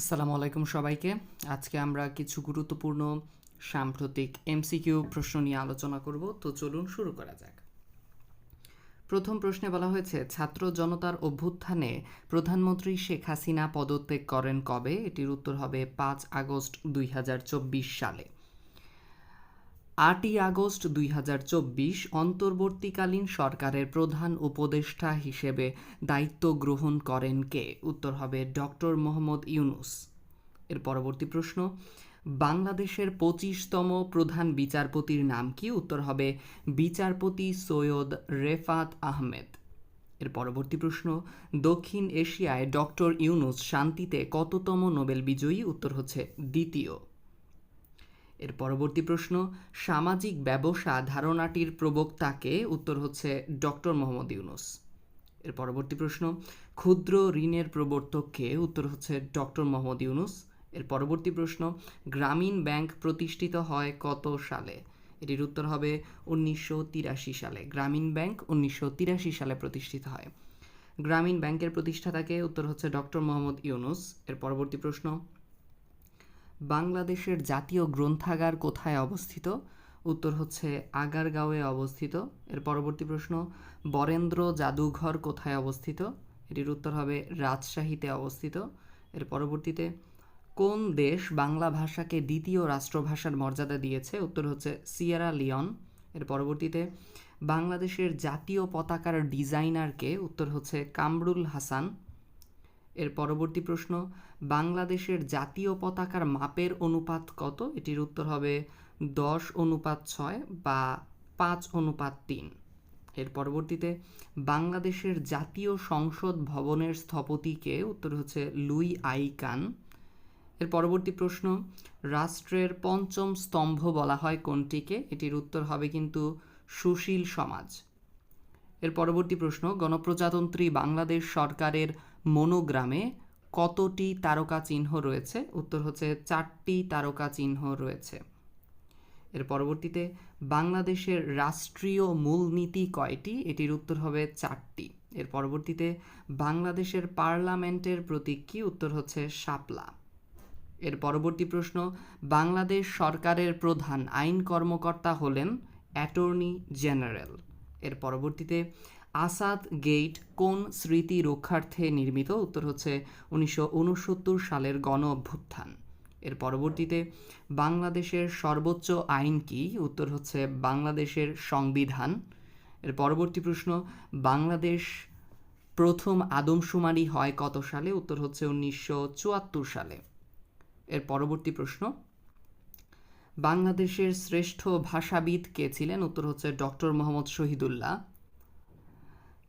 আসসালামু আলাইকুম সবাইকে। আজকে আমরা কিছু গুরুত্বপূর্ণ সাম্প্রতিক এমসিকিউ প্রশ্ন নিয়ে আলোচনা করব। তো চলুন শুরু করা যাক। প্রথম প্রশ্নে বলা হয়েছে, ছাত্র জনতার অভ্যুত্থানে প্রধানমন্ত্রী শেখ হাসিনা পদত্যাগ করেন কবে? এটির উত্তর হবে পাঁচ আগস্ট দুই হাজার চব্বিশ সালে। আটই আগস্ট দুই হাজার চব্বিশ অন্তর্বর্তীকালীন সরকারের প্রধান উপদেষ্টা হিসেবে দায়িত্ব গ্রহণ করেন কে? উত্তর হবে ডক্টর মোহাম্মদ ইউনুস। এর পরবর্তী প্রশ্ন, বাংলাদেশের পঁচিশতম প্রধান বিচারপতির নাম কি? উত্তর হবে বিচারপতি সৈয়দ রেফাত আহমেদ। এর পরবর্তী প্রশ্ন, দক্ষিণ এশিয়ায় ডক্টর ইউনুস শান্তিতে কততম নোবেল বিজয়ী? উত্তর হচ্ছে দ্বিতীয়। এর পরবর্তী প্রশ্ন, সামাজিক ব্যবসা ধারণাটির প্রবক্তাকে উত্তর হচ্ছে ডক্টর মোহাম্মদ ইউনুস। এর পরবর্তী প্রশ্ন, ক্ষুদ্র ঋণের প্রবর্তককে উত্তর হচ্ছে ডক্টর মোহাম্মদ ইউনুস। এর পরবর্তী প্রশ্ন, গ্রামীণ ব্যাংক প্রতিষ্ঠিত হয় কত সালে? এটির উত্তর হবে উনিশশো তিরাশি সালে। গ্রামীণ ব্যাংক উনিশশো তিরাশি সালে প্রতিষ্ঠিত হয়। গ্রামীণ ব্যাংকের প্রতিষ্ঠাতাকে উত্তর হচ্ছে ডক্টর মোহাম্মদ ইউনুস। এর পরবর্তী প্রশ্ন বাংলাদেশের জাতীয় গ্রন্থাগার কোথায় অবস্থিত? উত্তর হচ্ছে আগারগাঁওয়ে অবস্থিত। এর পরবর্তী প্রশ্ন, বরেন্দ্র জাদুঘর কোথায় অবস্থিত? এটির উত্তর হবে রাজশাহীতে অবস্থিত। এর পরবর্তীতে, কোন দেশ বাংলা ভাষাকে দ্বিতীয় রাষ্ট্রভাষার মর্যাদা দিয়েছে? উত্তর হচ্ছে সিয়েরা লিওন। এর পরবর্তীতে, বাংলাদেশের জাতীয় পতাকার ডিজাইনারকে? উত্তর হচ্ছে কামরুল হাসান। এর পরবর্তী প্রশ্ন, বাংলাদেশের জাতীয় পতাকার মাপের অনুপাত কত? এটির উত্তর হবে দশ অনুপাত ছয় বা পাঁচ অনুপাত তিন। এর পরবর্তীতে, বাংলাদেশের জাতীয় সংসদ ভবনের স্থপতিকে উত্তর হচ্ছে লুই আই কান এর পরবর্তী প্রশ্ন, রাষ্ট্রের পঞ্চম স্তম্ভ বলা হয় কোনটিকে? এটির উত্তর হবে কিন্তু সুশীল সমাজ। এর পরবর্তী প্রশ্ন, গণপ্রজাতন্ত্রী বাংলাদেশ সরকারের মনোগ্রামে কতটি তারকা চিহ্ন রয়েছে? উত্তর হচ্ছে চারটি তারকা চিহ্ন রয়েছে। এর পরবর্তীতে বাংলাদেশের রাষ্ট্রীয় মূলনীতি কয়টি? এটির উত্তর হবে চারটি। এর পরবর্তীতে বাংলাদেশের পার্লামেন্টের প্রতীক কি? উত্তর হচ্ছে শাপলা। এর পরবর্তী প্রশ্ন, বাংলাদেশ সরকারের প্রধান আইন কর্মকর্তা হলেন অ্যাটর্নি জেনারেল। এর পরবর্তীতে আসাদ গেট কোন স্মৃতি রক্ষার্থে নির্মিত? উত্তর হচ্ছে উনিশশো ঊনসত্তর সালের গণ অভ্যুত্থান। এর পরবর্তীতে, বাংলাদেশের সর্বোচ্চ আইন কি? উত্তর হচ্ছে বাংলাদেশের সংবিধান। এর পরবর্তী প্রশ্ন, বাংলাদেশ প্রথম আদমশুমারি হয় কত সালে? উত্তর হচ্ছে উনিশশো চুয়াত্তর সালে। এর পরবর্তী প্রশ্ন, বাংলাদেশের শ্রেষ্ঠ ভাষাবিদ কে ছিলেন? উত্তর হচ্ছে ডক্টর মোহাম্মদ শহীদুল্লাহ।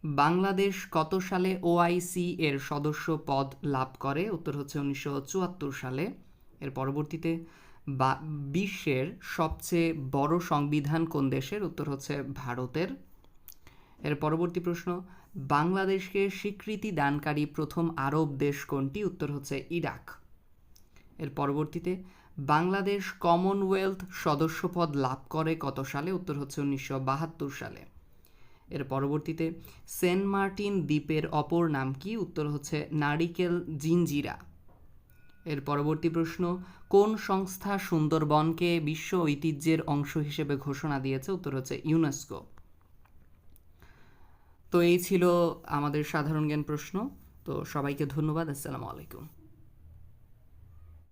বাংলাদেশ কত সালে ওআইসি এর সদস্য পদ লাভ করে? উত্তর হচ্ছে উনিশশো চুয়াত্তর সালে। এর পরবর্তীতে বা, বিশ্বের সবচেয়ে বড় সংবিধান কোন দেশের? উত্তর হচ্ছে ভারতের। এর পরবর্তী প্রশ্ন, বাংলাদেশকে স্বীকৃতি দানকারী প্রথম আরব দেশ কোনটি? উত্তর হচ্ছে ইরাক। এর পরবর্তীতে, বাংলাদেশ কমনওয়েলথ সদস্যপদ লাভ করে কত সালে? উত্তর হচ্ছে উনিশশো বাহাত্তর সালে। এর পরবর্তীতে সেন্ট মার্টিন দ্বীপের অপর নাম কি? উত্তর হচ্ছে নারিকেল জিঞ্জিরা। এর পরবর্তী প্রশ্ন, কোন সংস্থা সুন্দরবনকে বিশ্ব ঐতিহ্যের অংশ হিসেবে ঘোষণা দিয়েছে? উত্তর হচ্ছে ইউনেস্কো। তো এই ছিল আমাদের সাধারণ জ্ঞান প্রশ্ন। তো সবাইকে ধন্যবাদ। আসসালামু আলাইকুম।